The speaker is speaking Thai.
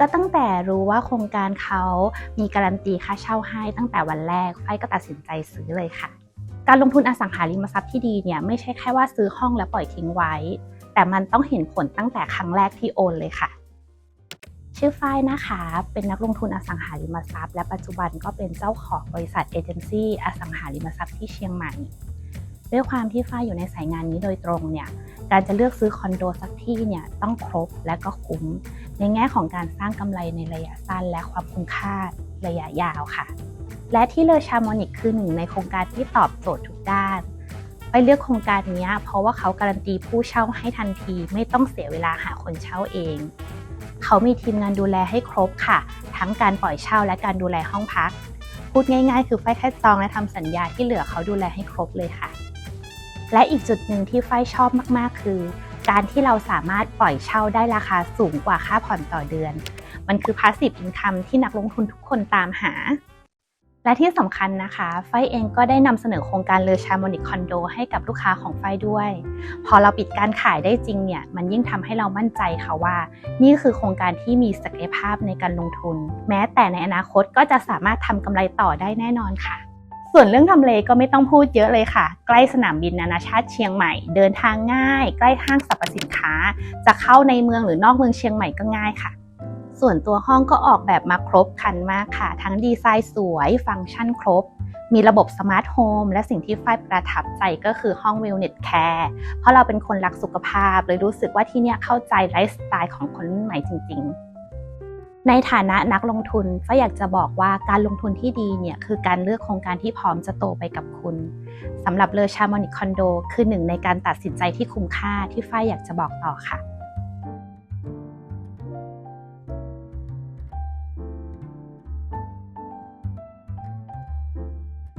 ก็ตั้งแต่รู้ว่าโครงการเขามีการันตีค่าเช่าให้ตั้งแต่วันแรกไฟก็ตัดสินใจซื้อเลยค่ะ การลงทุนอสังหาริมทรัพย์ที่ดีเนี่ยไม่ใช่แค่ว่าซื้อห้องแล้วปล่อยทิ้งไว้ แต่มันต้องเห็นผลตั้งแต่ครั้งแรกที่โอนเลยค่ะ ชื่อฝ้ายนะคะ เป็นนักลงทุนอสังหาริมทรัพย์ และปัจจุบันก็เป็นเจ้าของบริษัทเอเจนซี่อสังหาริมทรัพย์ที่เชียงใหม่ ด้วยความที่ฝ้ายอยู่ในสายงานนี้โดยตรงเนี่ย การจะเลือกซื้อคอนโดสักที่เนี่ยต้องครบและก็คุ้ม ในแง่ของการสร้างกำไรในระยะสั้น และความคุ้มค่าระยะยาวค่ะ และที่เลอชามอนิกคือหนึ่งในโครงการที่ตอบโจทย์ทุกด้าน ไปเลือกโครงการนี้เพราะว่าเขาการันตีผู้เช่าให้ทันทีไม่ต้องเสียเวลาหาคนเช่าเอง เขามีทีมงานดูแลให้ครบค่ะ ทั้งการปล่อยเช่าและการดูแลห้องพัก พูดง่าย ๆ คือไฟแค่จองและทำสัญญาที่เหลือเขาดูแลให้ครบเลยค่ะ และอีกจุดหนึ่งที่ไฟชอบมากๆ คือ การที่เราสามารถปล่อยเช่าได้ราคาสูงกว่าค่าผ่อนต่อเดือน มันคือ passive income ที่นักลงทุนทุกคนตามหา และที่สำคัญนะคะไฟเองก็ได้นำเสนอโครงการเลอชามอนิกคอนโดให้กับลูกค้าของไฟด้วย พอเราปิดการขายได้จริงเนี่ย มันยิ่งทำให้เรามั่นใจค่ะว่า นี่คือโครงการที่มีศักยภาพในการลงทุน แม้แต่ในอนาคตก็จะสามารถทำกำไรต่อได้แน่นอนค่ะ ส่วนเรื่องทำเลก็ไม่ต้องพูดเยอะเลยค่ะ ใกล้สนามบินนานาชาติเชียงใหม่ เดินทางง่าย ใกล้ห้างสรรพสินค้า จะเข้าในเมืองหรือนอกเมืองเชียงใหม่ก็ง่ายค่ะ ส่วนตัวห้องก็ออกแบบมาครบครันมากค่ะ ทั้งดีไซน์สวยฟังก์ชันครบ มีระบบสมาร์ทโฮมและสิ่งที่ฝ้ายประทับใจก็คือห้อง Wellness Care เพราะเราเป็นคนรักสุขภาพเลยรู้สึกว่าที่นี่เข้าใจไลฟ์สไตล์ของคนรุ่นใหม่จริง ๆ ในฐานะนักลงทุนฝ้าอยากจะบอกว่าการลงทุนที่ดีเนี่ยคือการเลือกโครงการที่พร้อมจะโตไปกับคุณสำหรับเลอชามอนิกคอนโดคือหนึ่งในการตัดสินใจที่คุ้มค่าที่ฝ้ายอยากจะบอกต่อค่ะ